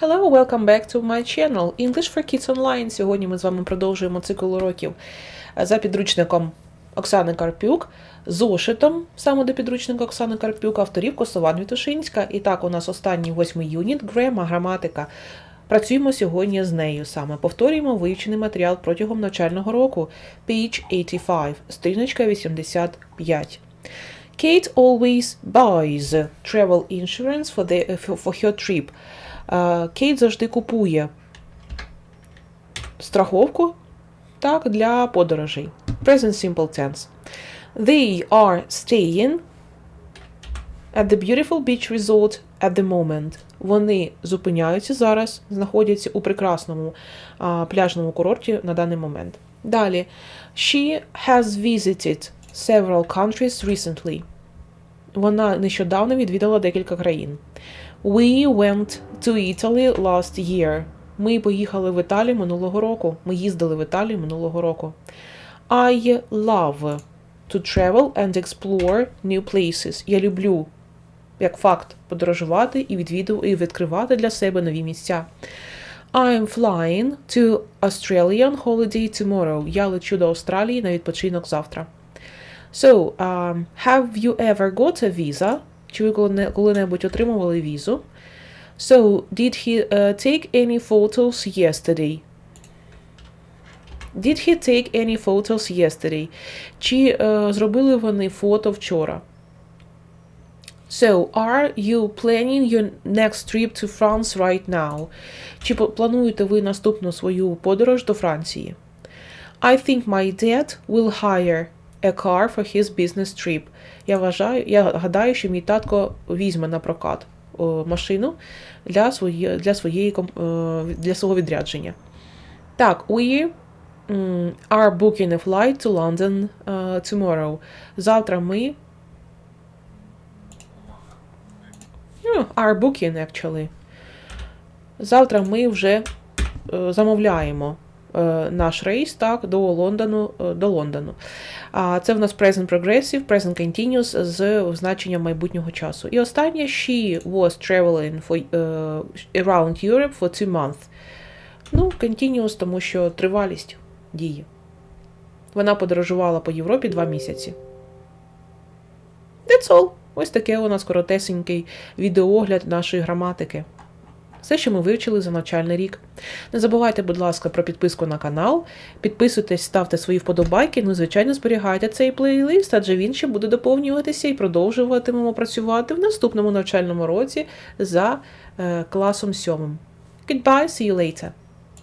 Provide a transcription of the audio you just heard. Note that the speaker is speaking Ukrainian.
Hello, welcome back to my channel English for Kids Online. Сьогодні ми з вами продовжуємо цикл уроків за підручником Оксани Карпюк, зошитом саме до підручника Оксани Карпюк, авторів Косован Вітушинська. І так, у нас останній восьмий юніт грема, граматика. Працюємо сьогодні з нею саме. Повторюємо вивчений матеріал протягом навчального року. Page 85, сторіночка 85. Kate always buys travel insurance for, the, for her trip. Е, Кейт завжди купує страховку так, для подорожей. Present simple tense. They are staying at the beautiful beach resort at the moment. Вони зупиняються зараз, знаходяться у прекрасному а, пляжному курорті на даний момент. Далі. She has visited several countries recently. Вона нещодавно відвідала декілька країн. We went to Italy last year. Ми поїхали в Італію минулого року. Ми їздили в Італію минулого року. I love to travel and explore new places. Я люблю, як факт, подорожувати і і відкривати для себе нові місця. I'm flying to Australian holiday tomorrow. Я лечу до Австралії на відпочинок завтра. So, um, have you ever got a visa? Чи ви коли- коли-небудь отримували візу? So, did he uh, take any photos yesterday? Did he take any photos yesterday? Чи е, зробили вони фото вчора? So, are you planning your next trip to France right now? Чи по- плануєте ви наступну свою подорож до Франції? I think my dad will hire a car for his business trip. Я вважаю, я гадаю, що мій татко візьме на прокат машину для, своє, для, своєї, е, для свого відрядження. Так, we are booking a flight to London е, tomorrow. Завтра ми Ну, are booking, actually. Завтра ми вже е, замовляємо наш рейс так, до Лондону. е, До Лондону. А це в нас present progressive, present continuous з значенням майбутнього часу. І останнє she was traveling for, е, around Europe for two months. Ну, continuous, тому що тривалість дії. Вона подорожувала по Європі два місяці. That's all. Ось таке у нас коротесенький відеоогляд нашої граматики. Все, що ми вивчили за навчальний рік. Не забувайте, будь ласка, про підписку на канал. Підписуйтесь, ставте свої вподобайки. Ну, звичайно, зберігайте цей плейлист, адже він ще буде доповнюватися і продовжуватимемо працювати в наступному навчальному році за е, класом сьомим. Goodbye, see you later.